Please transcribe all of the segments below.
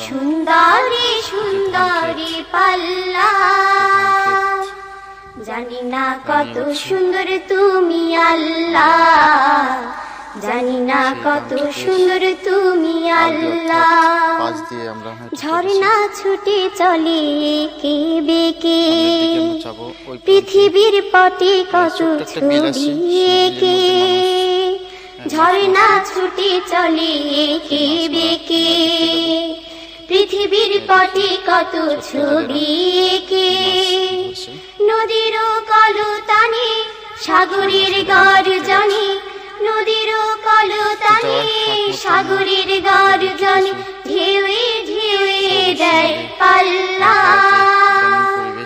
সুন্দরী সুন্দরী পাল্লা জানি না কত সুন্দর তুমি আল্লাহ জানি না কত। সুন্দর তুমি আল্লাহ ঝর্ণা ছুটে চলে কে বেকে। পৃথিবীর পটে কত বিলের মধ্যে ঝর্ণা ছুটে চলে কে? বেকে পৃথিবীর পটে কত ছবি এঁকে? নদীর কলতানে, সাগরের গর্জনে, নদীর কলতানে, সাগরের গর্জনে, ঢেউয়ে ঢেউয়ে দেয় পাল্লা।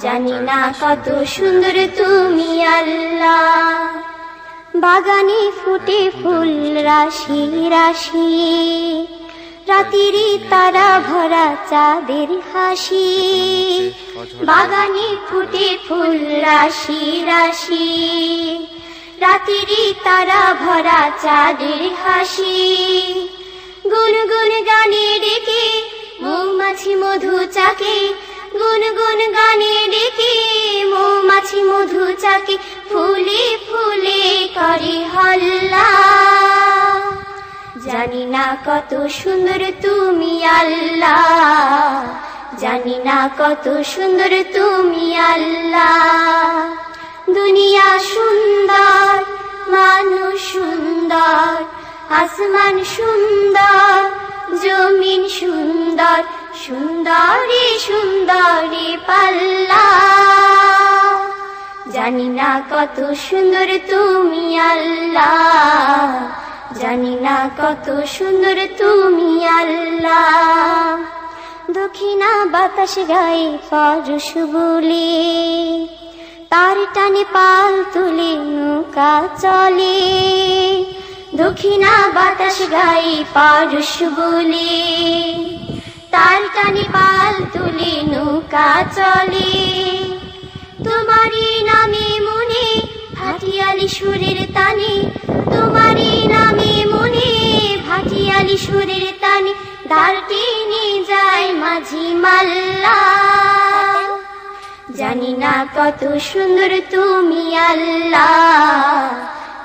জানি না কত সুন্দর তুমি আল্লাহ। বাগানে ফুটে ফুল, রাশি রাশি। রাতিরি তারা ভরা চাঁদের হাসি। বাগানে ফুটে ফুল, রাশি রাশি। রাতিরি তারা ভরা চাঁদের হাসি। গুনগুন গানে ডেকে, মৌমাছি মধু চাকে গুনগুন গানে ডেকে মৌমাছি মধু চাকে, ফুলে ফুলে করে হল্লা। জানি না কত সুন্দর তুমি আল্লাহ জানি না কত সুন্দর তুমি আল্লাহ দুনিয়া সুন্দর, মানুষ সুন্দর, আসমান সুন্দর জমিন সুন্দর, সুন্দরী সুন্দরী পাল্লা। জানি না কত সুন্দর তুমি আল্লাহ। জানি না কত সুন্দর তুমি আল্লাহ। দক্ষিণা বাতাস গায়ে পরশ বলে। তার টানে পাল তুলে নৌকা চলে। দক্ষিণা বাতাস গায়ে পারস বলে। তার টানে পাল তুলে, নৌকা চলে। তোমারই নামে মনে ভাটিয়ালি সুরের তানে, তোমারই নামে মনে ভাটিয়ালি সুরের তানে। নিয়ে যায় মাঝি মাল্লা। জানি না কত সুন্দর তুমি আল্লাহ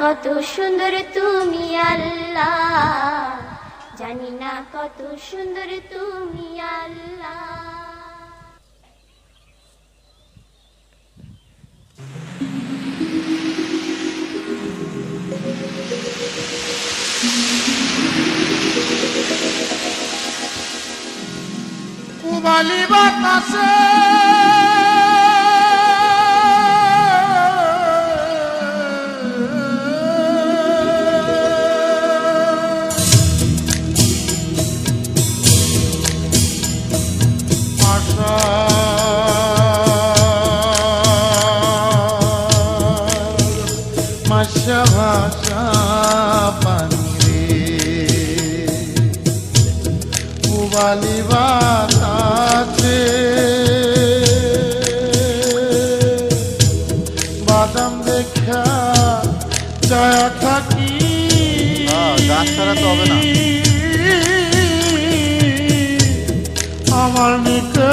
কত সুন্দর তুমি আল্লাহ। জানি না কত সুন্দর তুমি আল্লাহ। পুবালি বাতাসে মাসা পানি রে পুবালি বাতাসে। বাদাম দেখা ছায়া থাকি। গাছ ছাড়া তো হবে না। আমার নিকে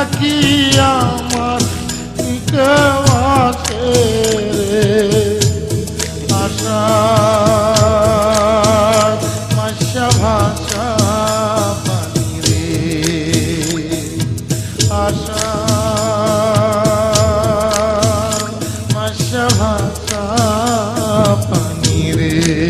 থাকি আমার নিকে আসে রে আশা। মাসা ভাষা পানি রে। আশা। মাসা ভাষা পানি রে।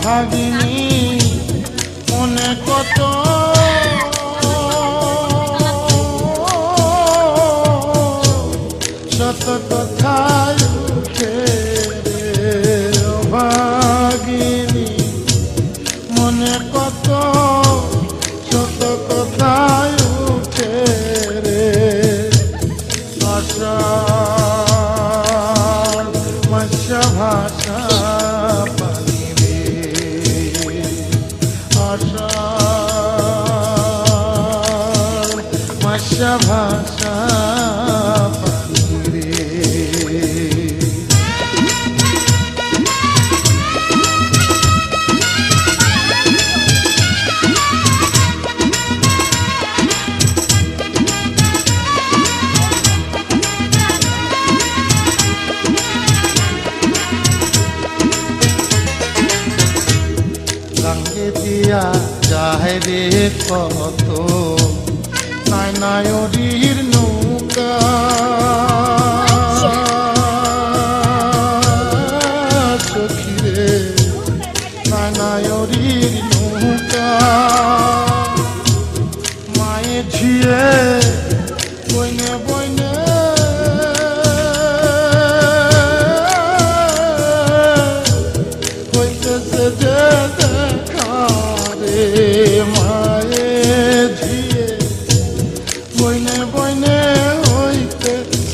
ও ভাগিনী, মনে কত? শত কথায় উঠে ভাগিনী, মনে কত? শত কথায় উঠে রে আশা। মৎস্য ভাষা দিয়া রে কত নায়রীর নৌকা। সখিরে নায়রীর নৌকা। মায়ে ঝিয়ে বইনে বইনে